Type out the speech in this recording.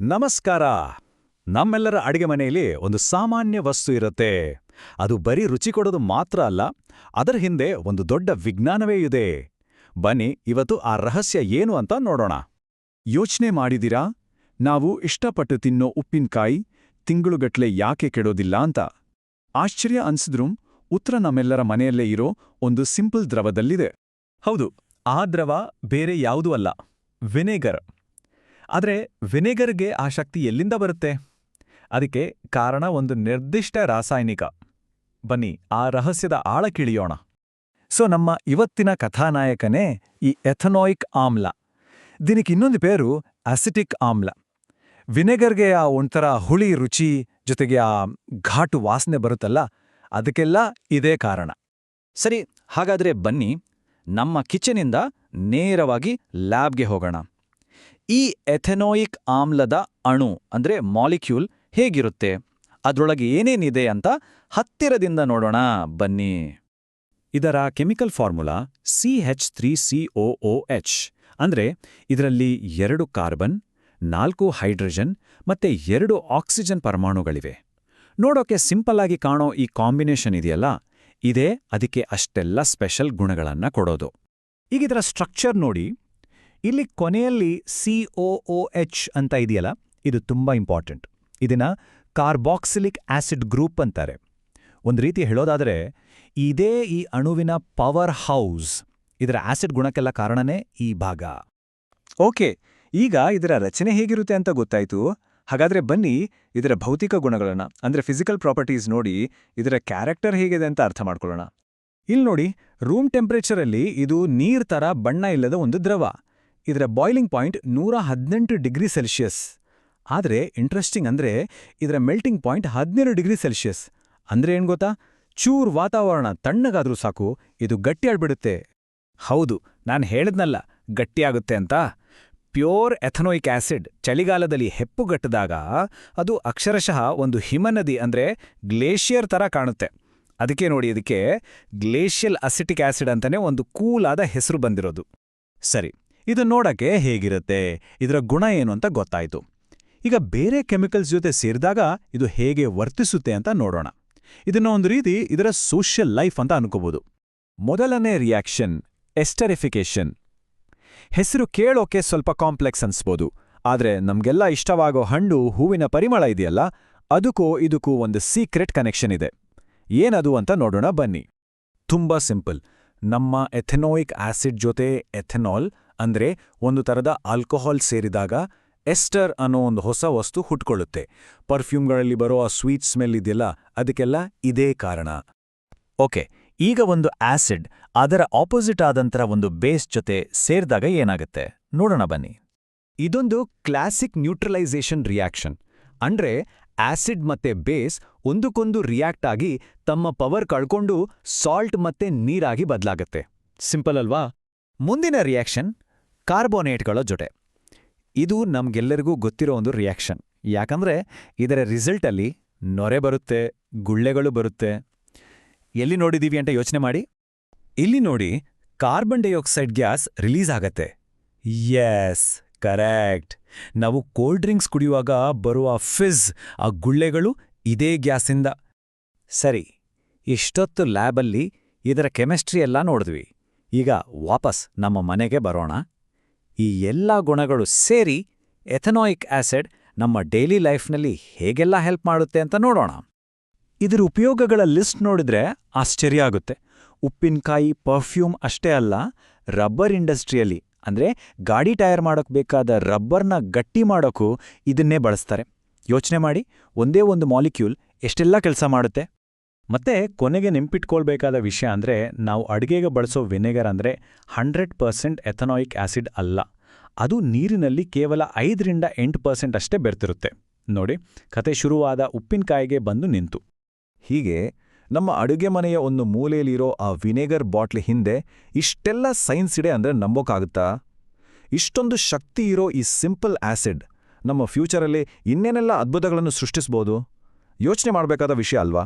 ನಮಸ್ಕಾರ. ನಮ್ಮೆಲ್ಲರ ಅಡಿಗೆ ಮನೆಯಲ್ಲಿ ಒಂದು ಸಾಮಾನ್ಯ ವಸ್ತು ಇರುತ್ತೆ. ಅದು ಬರೀ ರುಚಿ ಕೊಡೋದು ಮಾತ್ರ ಅಲ್ಲ, ಅದರ ಹಿಂದೆ ಒಂದು ದೊಡ್ಡ ವಿಜ್ಞಾನವೇ ಇದೆ. ಬನ್ನಿ, ಇವತ್ತು ಆ ರಹಸ್ಯ ಏನು ಅಂತ ನೋಡೋಣ. ಯೋಚನೆ ಮಾಡಿದಿರಾ ನಾವು ಇಷ್ಟಪಟ್ಟು ತಿನ್ನೋ ಉಪ್ಪಿನಕಾಯಿ ತಿಂಗಳುಗಟ್ಲೆ ಯಾಕೆ ಕೆಡೋದಿಲ್ಲ ಅಂತ. ಆಶ್ಚರ್ಯ ಅನ್ಸಿದ್ರೂ ಉತ್ತರ ನಮ್ಮೆಲ್ಲರ ಮನೆಯಲ್ಲೇ ಇರೋ ಒಂದು ಸಿಂಪಲ್ ದ್ರವದಲ್ಲಿದೆ. ಹೌದು, ಆ ದ್ರವ ಬೇರೆ ಯಾವುದೂ ಅಲ್ಲ. ವಿನೆಗರ್. ಆದರೆ ವಿನೆಗರ್ಗೆ ಆ ಶಕ್ತಿ ಎಲ್ಲಿಂದ ಬರುತ್ತೆ? ಅದಕ್ಕೆ ಕಾರಣ ಒಂದು ನಿರ್ದಿಷ್ಟ ರಾಸಾಯನಿಕ. ಬನ್ನಿ, ಆ ರಹಸ್ಯದ ಆಳ ಕಿಳಿಯೋಣ. ಸೊ, ನಮ್ಮ ಇವತ್ತಿನ ಕಥಾನಾಯಕನೇ ಈ ಎಥನಾಯಿಕ್ ಆಮ್ಲ. ದಿನಕ್ಕೆ ಇನ್ನೊಂದು ಪೇರು ಅಸಿಟಿಕ್ ಆಮ್ಲ. ವಿನೆಗರ್ಗೆ ಆ ಒಂಥರ ಹುಳಿ ರುಚಿ ಜೊತೆಗೆ ಆ ಘಾಟು ವಾಸನೆ ಬರುತ್ತಲ್ಲ, ಅದಕ್ಕೆಲ್ಲ ಇದೇ ಕಾರಣ. ಸರಿ, ಹಾಗಾದ್ರೆ ಬನ್ನಿ, ನಮ್ಮ ಕಿಚನಿಂದ ನೇರವಾಗಿ ಲ್ಯಾಬ್ಗೆ ಹೋಗೋಣ. ಈ ಎಥೆನೋಯಿಕ್ ಆಮ್ಲದ ಅಣು, ಅಂದ್ರೆ ಮಾಲಿಕ್ಯೂಲ್ ಹೇಗಿರುತ್ತೆ? ಅದ್ರೊಳಗೆ ಏನೇನಿದೆ ಅಂತ ಹತ್ತಿರದಿಂದ ನೋಡೋಣ. ಬನ್ನಿ. ಇದರ chemical formula C H three C O H, ಅಂದ್ರೆ ಇದರಲ್ಲಿ ಎರಡು ಕಾರ್ಬನ್, ನಾಲ್ಕು ಹೈಡ್ರೋಜನ್ ಮತ್ತೆ ಎರಡು ಆಕ್ಸಿಜನ್ ಪರಮಾಣುಗಳಿವೆ. ನೋಡೋಕೆ ಸಿಂಪಲ್ ಆಗಿ ಕಾಣೋ ಈ ಕಾಂಬಿನೇಷನ್ ಇದೆಯಲ್ಲ? ಇದೇ, ಅದಕ್ಕೆ ಅಷ್ಟೆಲ್ಲ ಸ್ಪೆಷಲ್ ಗುಣಗಳನ್ನ ಕೊಡೋದು. ಈಗ ಇದರ ಸ್ಟ್ರಕ್ಚರ್ ನೋಡಿ. ಇಲ್ಲಿ ಕೊನೆಯಲ್ಲಿ ಸಿ ಒ ಎಚ್ ಅಂತ ಇದೆಯಲ್ಲ? ಇದು ತುಂಬಾ ಇಂಪಾರ್ಟೆಂಟ್ ಇದನ್ನ ಕಾರ್ಬಾಕ್ಸಿಲಿಕ್ ಆಸಿಡ್ ಗ್ರೂಪ್ ಅಂತಾರೆ. ಒಂದು ರೀತಿ ಹೇಳೋದಾದರೆ, ಇದೇ ಈ ಅಣುವಿನ ಪವರ್ ಹೌಸ್ ಇದರ ಆಸಿಡ್ ಗುಣಕ್ಕೆಲ್ಲ ಕಾರಣನೇ ಈ ಭಾಗ. ಓಕೆ, ಈಗ ಇದರ ರಚನೆ ಹೇಗಿರುತ್ತೆ ಅಂತ ಗೊತ್ತಾಯಿತು? ಹಾಗಾದ್ರೆ ಬನ್ನಿ ಇದರ ಭೌತಿಕ ಗುಣಗಳನ್ನ, ಅಂದ್ರೆ ಫಿಸಿಕಲ್ ಪ್ರಾಪರ್ಟೀಸ್ ನೋಡಿ ಇದರ ಕ್ಯಾರೆಕ್ಟರ್ ಹೇಗಿದೆ ಅಂತ ಅರ್ಥ ಮಾಡ್ಕೊಳ್ಳೋಣ. ಇಲ್ಲಿ ನೋಡಿ ರೂಮ್ ಟೆಂಪರೇಚರಲ್ಲಿ ಇದು ನೀರ್ ತರ ಬಣ್ಣ ಇಲ್ಲದ ಒಂದು ದ್ರವ. ಇದರ ಬಾಯ್ಲಿಂಗ್ ಪಾಯಿಂಟ್ ನೂರ ಹದಿನೆಂಟು ಡಿಗ್ರಿ ಸೆಲ್ಸಿಯಸ್ ಆದರೆ ಇಂಟ್ರೆಸ್ಟಿಂಗ್ ಅಂದ್ರೆ ಇದರ ಮೆಲ್ಟಿಂಗ್ ಪಾಯಿಂಟ್ ಹದಿನೇಳು ಡಿಗ್ರಿ ಸೆಲ್ಸಿಯಸ್ ಅಂದ್ರೆ ಏನು ಗೊತ್ತಾ? ಚೂರ್ ವಾತಾವರಣ ತಣ್ಣಗಾದ್ರೂ ಸಾಕು, ಇದು ಗಟ್ಟಿಯಾಗ್ಬಿಡುತ್ತೆ ಹೌದು, ನಾನು ಹೇಳಿದ್ನಲ್ಲ ಗಟ್ಟಿಯಾಗುತ್ತೆ ಅಂತ. ಪ್ಯೂರ್ ಎಥನೋಯಿಕ್ ಆಸಿಡ್ ಚಳಿಗಾಲದಲ್ಲಿ ಹೆಪ್ಪುಗಟ್ಟಿದಾಗ ಅದು ಅಕ್ಷರಶಃ ಒಂದು ಹಿಮನದಿ ಅಂದ್ರೆ ಗ್ಲೇಷಿಯರ್ ಥರ ಕಾಣುತ್ತೆ. ಅದಕ್ಕೆ ನೋಡಿ, ಇದಕ್ಕೆ ಗ್ಲೇಷಿಯಲ್ ಅಸಿಟಿಕ್ ಆಸಿಡ್ ಅಂತಲೇ ಒಂದು ಕೂಲಾದ ಹೆಸರು ಬಂದಿರೋದು. ಸರಿ ಇದು ನೋಡಕ್ಕೆ ಹೇಗಿರುತ್ತೆ? ಇದರ ಗುಣ ಏನು ಅಂತ ಗೊತ್ತಾಯಿತು. ಈಗ ಬೇರೆ ಕೆಮಿಕಲ್ಸ್ ಜೊತೆ ಸೇರಿದಾಗ ಇದು ಹೇಗೆ ವರ್ತಿಸುತ್ತೆ ಅಂತ ನೋಡೋಣ. ಇದನ್ನ ಒಂದು ರೀತಿ ಇದರ ಸೋಷಿಯಲ್ ಲೈಫ್ ಅಂತ ಅನ್ಕೋಬೋದು. ಮೊದಲನೇ ರಿಯಾಕ್ಷನ್ ಎಸ್ಟರಿಫಿಕೇಶನ್ ಹೆಸರು ಕೇಳೋಕೆ ಸ್ವಲ್ಪ ಕಾಂಪ್ಲೆಕ್ಸ್ ಅನ್ಸ್ಬೋದು. ಆದ್ರೆ ನಮ್ಗೆಲ್ಲ ಇಷ್ಟವಾಗೋ ಹಣ್ಣು, ಹೂವಿನ ಪರಿಮಳ ಇದೆಯಲ್ಲ ಅದಕ್ಕೂ ಇದಕ್ಕೂ ಒಂದು ಸೀಕ್ರೆಟ್ ಕನೆಕ್ಷನ್ ಇದೆ. ಏನದು ಅಂತ ನೋಡೋಣ ಬನ್ನಿ. ತುಂಬಾ ಸಿಂಪಲ್. ನಮ್ಮ ಎಥೆನೋಯಿಕ್ ಆಸಿಡ್ ಜೊತೆ ಎಥೆನಾಲ್ ಅಂದ್ರೆ ಒಂದು ತರದ ಆಲ್ಕೋಹಾಲ್ ಸೇರಿದಾಗ ಎಸ್ಟರ್ ಅನ್ನೋ ಒಂದು ಹೊಸ ವಸ್ತು ಹುಟ್ಕೊಳ್ಳುತ್ತೆ. ಪರ್ಫ್ಯೂಮ್ಗಳಲ್ಲಿ ಬರೋ ಆ ಸ್ವೀಟ್ ಸ್ಮೆಲ್ ಇದೆಯಲ್ಲ, ಅದಕ್ಕೆಲ್ಲ ಇದೇ ಕಾರಣ. ಓಕೆ, ಈಗ ಒಂದು ಆಸಿಡ್ ಅದರ ಆಪೋಸಿಟ್ ಆದಂತರ ಒಂದು ಬೇಸ್ ಜೊತೆ ಸೇರಿದಾಗ ಏನಾಗುತ್ತೆ? ನೋಡೋಣ ಬನ್ನಿ. ಇದೊಂದು ಕ್ಲಾಸಿಕ್ ನ್ಯೂಟ್ರಲೈಸೇಷನ್ ರಿಯಾಕ್ಷನ್. ಅಂದ್ರೆ ಆಸಿಡ್ ಮತ್ತೆ ಬೇಸ್ ಒಂದಕ್ಕೊಂದು ರಿಯಾಕ್ಟ್ ಆಗಿ ತಮ್ಮ ಪವರ್ ಕಳ್ಕೊಂಡು ಸಾಲ್ಟ್ ಮತ್ತೆ ನೀರಾಗಿ ಬದಲಾಗತ್ತೆ. ಸಿಂಪಲ್ ಅಲ್ವಾ? ಮುಂದಿನ ರಿಯಾಕ್ಷನ್ ಕಾರ್ಬೋನೇಟ್ಗಳ ಜೊತೆ. ಇದು ನಮಗೆಲ್ಲರಿಗೂ ಗೊತ್ತಿರೋ ಒಂದು ರಿಯಾಕ್ಷನ್. ಯಾಕಂದ್ರೆ ಇದರ ರಿಸಲ್ಟಲ್ಲಿ ನೊರೆ ಬರುತ್ತೆ, ಗುಳ್ಳೆಗಳು ಬರುತ್ತೆ. ಎಲ್ಲಿ ನೋಡಿದೀವಿ ಅಂತ ಯೋಚನೆ ಮಾಡಿ. ಇಲ್ಲಿ ನೋಡಿ ಕಾರ್ಬನ್ ಡೈಆಕ್ಸೈಡ್ ಗ್ಯಾಸ್ ರಿಲೀಸ್ ಆಗತ್ತೆ. Yes correct. ನಾವು ಕೋಲ್ಡ್ ಡ್ರಿಂಕ್ಸ್ ಕುಡಿಯುವಾಗ ಬರುವ ಫಿಜ್, ಆ ಗುಳ್ಳೆಗಳು ಇದೇ ಗ್ಯಾಸಿಂದ. ಸರಿ, ಇಷ್ಟೊತ್ತು ಲ್ಯಾಬಲ್ಲಿ ಇದರ ಕೆಮಿಸ್ಟ್ರಿ ಎಲ್ಲ ನೋಡಿದ್ವಿ. ಈಗ ವಾಪಸ್ ನಮ್ಮ ಮನೆಗೆ ಬರೋಣ. ಈ ಎಲ್ಲ ಗುಣಗಳು ಸೇರಿ ಎಥನಾಯಿಕ್ ಆಸಿಡ್ ನಮ್ಮ ಡೈಲಿ ಲೈಫ್ನಲ್ಲಿ ಹೇಗೆಲ್ಲ ಹೆಲ್ಪ್ ಮಾಡುತ್ತೆ ಅಂತ ನೋಡೋಣ. ಇದರ ಉಪಯೋಗಗಳ ಲಿಸ್ಟ್ ನೋಡಿದ್ರೆ ಆಶ್ಚರ್ಯ ಆಗುತ್ತೆ. ಉಪ್ಪಿನಕಾಯಿ, ಪರ್ಫ್ಯೂಮ್ ಅಷ್ಟೇ ಅಲ್ಲ, ರಬ್ಬರ್ ಇಂಡಸ್ಟ್ರಿಯಲ್ಲಿ, ಅಂದ್ರೆ ಗಾಡಿ ಟೈರ್ ಮಾಡೋಕ್ಕೆ ಬೇಕಾದ ರಬ್ಬರ್ನ ಗಟ್ಟಿ ಮಾಡೋಕ್ಕೂ ಇದನ್ನೇ ಬಳಸ್ತಾರೆ. ಯೋಚನೆ ಮಾಡಿ, ಒಂದೇ ಒಂದು ಮಾಲಿಕ್ಯೂಲ್ ಎಷ್ಟೆಲ್ಲ ಕೆಲಸ ಮಾಡುತ್ತೆ? ಮತ್ತೆ ಕೊನೆಗೆ ನೆನ್ಪಿಟ್ಕೊಳ್ಬೇಕಾದ ವಿಷಯ ಅಂದ್ರೆ ನಾವು ಅಡುಗೆಗೆ ಬಳಸೋ ವಿನೆಗರ್ ಅಂದ್ರೆ ಹಂಡ್ರೆಡ್ ಪರ್ಸೆಂಟ್ ಎಥನಾಯಿಕ್ ಆಸಿಡ್ ಅಲ್ಲ. ಅದು ನೀರಿನಲ್ಲಿ ಕೇವಲ ಐದರಿಂದ ಎಂಟು ಪರ್ಸೆಂಟ್ ಅಷ್ಟೇ ಬೆರ್ತಿರುತ್ತೆ. ನೋಡಿ, ಕತೆ ಶುರುವಾದ ಉಪ್ಪಿನಕಾಯಿಗೆ ಬಂದು ನಿಂತು. ಹೀಗೆ ನಮ್ಮ ಅಡುಗೆ ಮನೆಯ ಒಂದು ಮೂಲೆಯಲ್ಲಿರೋ ಆ ವಿನೆಗರ್ ಬಾಟ್ಲಿ ಹಿಂದೆ ಇಷ್ಟೆಲ್ಲ ಸೈನ್ಸ್ ಇದೆ ಅಂದ್ರೆ ನಂಬೋಕ್ಕಾಗುತ್ತಾ ಇಷ್ಟೊಂದು ಶಕ್ತಿ ಇರೋ ಈ ಸಿಂಪಲ್ ಆಸಿಡ್ ನಮ್ಮ ಫ್ಯೂಚರಲ್ಲಿ ಇನ್ನೇನೆಲ್ಲ ಅದ್ಭುತಗಳನ್ನು ಸೃಷ್ಟಿಸ್ಬೋದು? ಯೋಚನೆ ಮಾಡಬೇಕಾದ ವಿಷಯ ಅಲ್ವಾ?